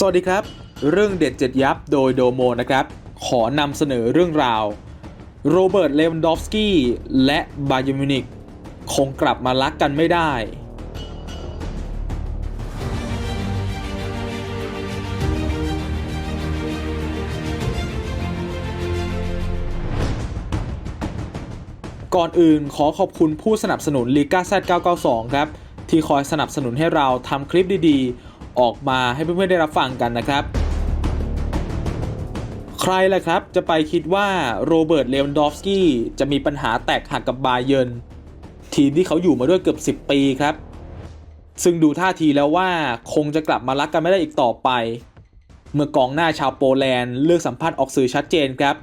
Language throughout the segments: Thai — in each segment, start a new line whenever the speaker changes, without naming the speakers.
สวัสดีครับ เรื่องเด็ดเจ็ดยับโดยโดโมนะครับ ขอนำเสนอเรื่องราว โรเบิร์ตเลวันดอฟสกี้และบาเยมินิกคงกลับมารักกันไม่ได้ ก่อนอื่นขอขอบคุณผู้สนับสนุน l ีกา Z992 ครับ ที่คอยสนับสนุนให้เราทำคลิปดีๆ ออกมาให้เพื่อนๆได้รับฟังกันนะครับ ใครล่ะครับจะไปคิดว่าโรเบิร์ตเลวันดอฟสกี้จะมีปัญหาแตกหักกับบาเยิร์นทีมที่เขาอยู่มาด้วยเกือบ 10 ปีครับ ซึ่งดูท่าทีแล้วว่าคงจะกลับมารักกันไม่ได้อีกต่อไป เมื่อกองหน้าชาวโปแลนด์เลือกสัมภาษณ์ออกสื่อชัดเจนครับ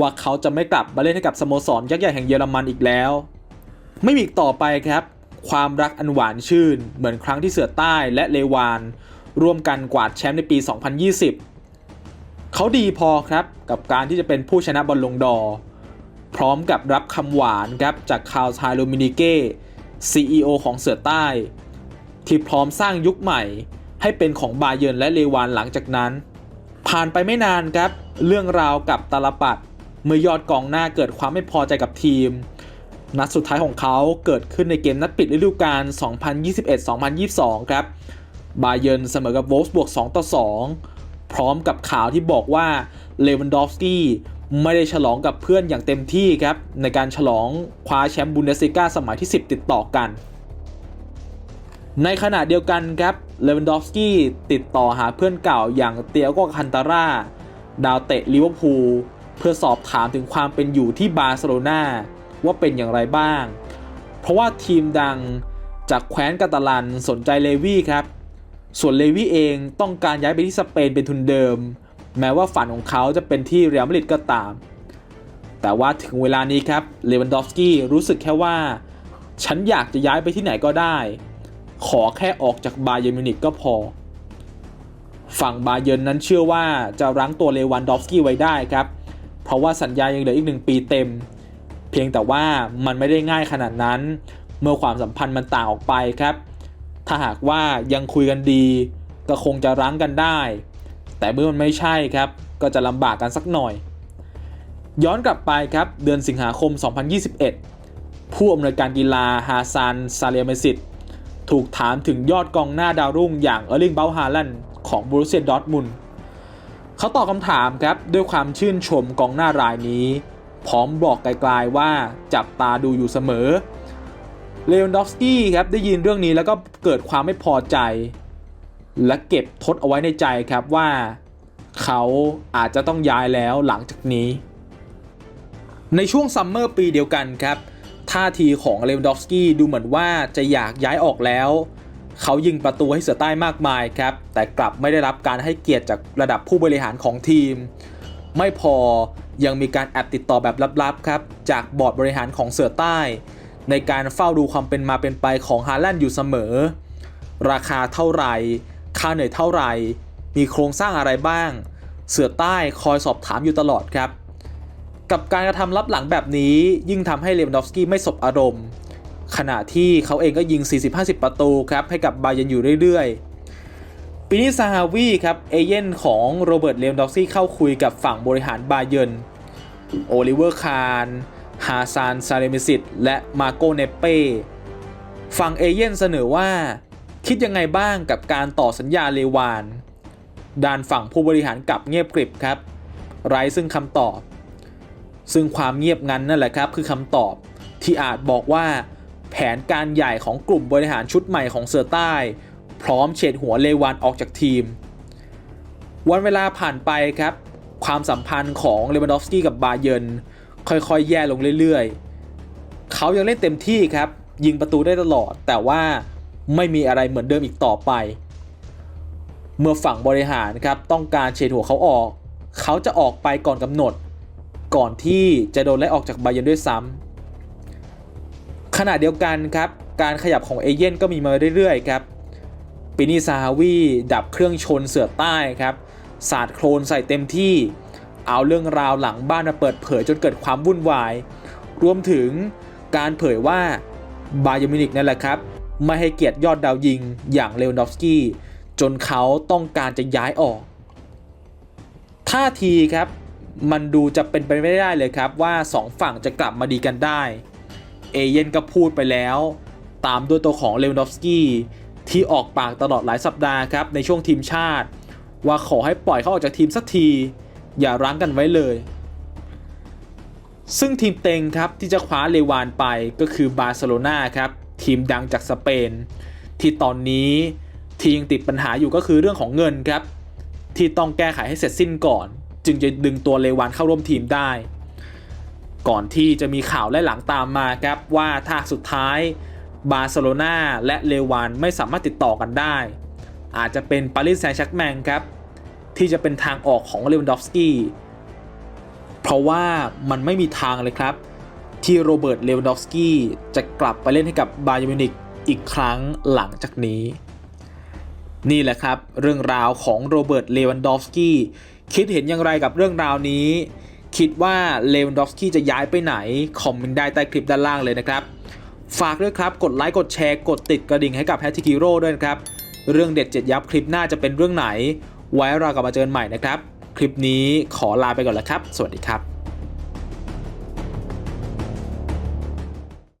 ว่าเขาจะไม่กลับมาเล่นให้กับสโมสรยักษ์ใหญ่แห่งเยอรมันอีกแล้ว ไม่มีอีกต่อไปครับ ความรักอันหวานชื่น เหมือนครั้งที่เสือใต้และเลวาน ร่วมกันกวาดแชมป์ในปี 2020 เขาดีพอครับกับการที่จะเป็นผู้ชนะบอลลงดอร์พร้อมกับรับคำหวานครับจากคาร์ลไทโลมินิเก้ CEO ของเสือใต้ ที่พร้อมสร้างยุคใหม่ ให้เป็นของบาเยิร์นและเลวานหลังจากนั้น ผ่านไปไม่นานครับ เรื่องราวกับตาลปัดเมื่อยอดกองหน้าเกิดความไม่พอใจกับทีม นัดสุดท้ายของเขาเกิดขึ้นในเกมนัดปิดฤดูกาล 2021-2022 ครับ บาเยิร์นเสมอกับโวลส์บวก 2 ต่อ 2 พร้อมกับข่าวที่บอกว่าเลวันดอฟสกี้ไม่ได้ฉลองกับเพื่อนอย่างเต็มที่ครับ ในการฉลองคว้าแชมป์บุนเดสลิก้าสมัยที่ 10 ติดต่อกัน ในขณะเดียวกันครับเลวันดอฟสกี้ติดต่อหาเพื่อนเก่าอย่างเตียโกคันตาร่าดาวเตะลิเวอร์พูลเพื่อสอบถามถึงความเป็นอยู่ที่บาร์เซโลนา ว่าเป็นอย่างไรบ้าง เพราะว่าทีมดังจากแคว้นกาตาลันสนใจเลวี่ครับ ส่วนเลวี่เองต้องการย้ายไปที่สเปนเป็นทุนเดิม แม้ว่าฝันของเขาจะเป็นที่เรอัลมาดริดก็ตาม แต่ว่าถึงเวลานี้ครับเลวันดอฟสกี้รู้สึกแค่ว่า ฉันอยากจะย้ายไปที่ไหนก็ได้ ขอแค่ออกจากบาเยอร์มิวนิกก็พอ ฝั่งบาเยิร์นนั้นเชื่อว่าจะรั้งตัวเลวันดอฟสกี้ไว้ได้ครับ เพราะว่าสัญญายังเหลืออีกหนึ่งปีเต็ม เพียงแต่ว่ามันไม่ได้ง่ายขนาดนั้น เมื่อความสัมพันธ์มันต่างออกไปครับ ถ้าหากว่ายังคุยกันดี ก็คงจะรั้งกันได้ แต่เมื่อมันไม่ใช่ครับ ก็จะลำบากกันสักหน่อย ย้อนกลับไปครับเดือนสิงหาคม 2021 ผู้อำนวยการกีฬาฮาซานซาเลียเมซิตถูกถามถึงยอดกองหน้าดาวรุ่งอย่างเออร์ลิงเบลฮาลันของบรูเซียดอร์ทมุนเขาตอบคำถามครับด้วยความชื่นชมกองหน้ารายนี้ พร้อมบอกไกลๆว่าจับตาดูอยู่เสมอ เลวันดอฟสกี้ครับได้ยินเรื่องนี้แล้วก็เกิดความไม่พอใจ และเก็บทดเอาไว้ในใจครับว่า เขาอาจจะต้องย้ายแล้วหลังจากนี้ ในช่วงซัมเมอร์ปีเดียวกันครับท่าทีของเลวันดอฟสกี้ดูเหมือนว่าจะอยากย้ายออกแล้ว เขายิงประตูให้เสือใต้มากมายครับ แต่กลับไม่ได้รับการให้เกียรติจากระดับผู้บริหารของทีม ไม่พอ ยังมีการแอบติดต่อแบบลับๆครับจากบอร์ดบริหารของเสือใต้ ในการเฝ้าดูความเป็นมาเป็นไปของฮาแลนด์อยู่เสมอ ราคาเท่าไหร่ ค่าเหนื่อยเท่าไหร่ มีโครงสร้างอะไรบ้าง เสือใต้คอยสอบถามอยู่ตลอดครับ กับการกระทำลับหลังแบบนี้ยิ่งทำให้เลวันดอฟสกี้ไม่สบอารมณ์ ขณะที่เขาเองก็ยิง 40-50 ประตูครับให้กับบาเยนอยู่เรื่อยๆ ปีนี้ซาฮาวีครับเอเย่นของโรเบิร์ตเลวันดอฟสกี้เข้าคุยกับฝั่งบริหารบาเยนโอลิเวอร์คาร์นฮาซานซาเลมิสิตและมาโกเนเป้ฝั่งเอเย่นเสนอว่า คิดยังไงบ้างกับการต่อสัญญาเลวาน ด้านฝั่งผู้บริหารกลับเงียบกริบครับ ไร้ซึ่งคำตอบ ซึ่งความเงียบงันนั่นแหละครับ คือคำตอบที่อาจบอกว่า แผนการใหญ่ของกลุ่มบริหารชุดใหม่ของเสือใต้ พร้อมเฉดหัวเลวานออกจากทีม วันเวลาผ่านไปครับ ความสัมพันธ์ของเลวันดอฟสกี้กับบาเยนค่อยๆ แย่ลงเรื่อยๆ เขายังเล่นเต็มที่ครับ ยิงประตูได้ตลอด แต่ว่าไม่มีอะไรเหมือนเดิมอีกต่อไป เมื่อฝั่งบริหารครับต้องการเฉดหัวเขาออก เขาจะออกไปก่อนกำหนด ก่อนที่จะโดนไล่ออกจากบาเยิร์นด้วยซ้ำขณะเดียวกันครับ การขยับของเอเย่นก็มีมาเรื่อยๆครับ ปินีซาฮาวีดับเครื่องชนเสือใต้ครับ สาดโครนใส่เต็มที่ เอาเรื่องราวหลังบ้านมาเปิดเผยจนเกิดความวุ่นวาย รวมถึงการเผยว่าบาเยมินิกนั่นแหละครับ ไม่ให้เกียรติยอดดาวยิงอย่างเลวันดอฟสกี้จนเขาต้องการจะย้ายออก ท่าทีครับ มันดูจะเป็นไปไม่ได้เลยครับว่าสองฝั่งจะกลับมาดีกันได้ เอเย่นก็พูดไปแล้ว ตามด้วยตัวของเลวานดอฟสกี้ ที่ออกปากตลอดหลายสัปดาห์ครับในช่วงทีมชาติ ว่าขอให้ปล่อยเขาออกจากทีมสักที อย่ารั้งกันไว้เลย ซึ่งทีมเต็งครับที่จะคว้าเลวานไปก็คือบาร์เซโลนาครับทีมดังจากสเปน ที่ตอนนี้ทียังติดปัญหาอยู่ก็คือเรื่องของเงินครับ ที่ต้องแก้ไขให้เสร็จสิ้นก่อน จึงจะดึงตัวเลวานเข้าร่วมทีมได้ ก่อนที่จะมีข่าวและหลังตามมาครับว่าถ้าสุดท้าย บาร์เซโลนาและเลวานไม่สามารถติดต่อกันได้ อาจจะเป็นปารีสแซงต์แชร์กแมงครับ ที่จะเป็นทางออกของเลวันดอฟสกี้เพราะว่ามันไม่มีทางเลยครับ ที่โรเบิร์ตเลวันดอฟสกี้จะกลับไปเล่นให้กับบาเยร์นมินิกอีกครั้งหลังจากนี้ นี่แหละครับ เรื่องราวของโรเบิร์ตเลวันดอฟสกี้คิดเห็นอย่างไรกับเรื่องราวนี้ คิดว่าเลวันดอฟสกี้จะย้ายไปไหน คอมเมนต์ได้ใต้คลิปด้านล่างเลยนะครับ ฝากด้วยครับ กดไลค์กดแชร์กดติดกระดิ่งให้กับแฮท t ิ h โร่ด้วยนะครับ เรื่องเด็ดเจ็ดยับคลิปหน้าจะเป็นเรื่องไหน ไว้เรากลับมาเจอกันใหม่นะครับ คลิปนี้ขอลาไปก่อนแล้วครับ สวัสดีครับ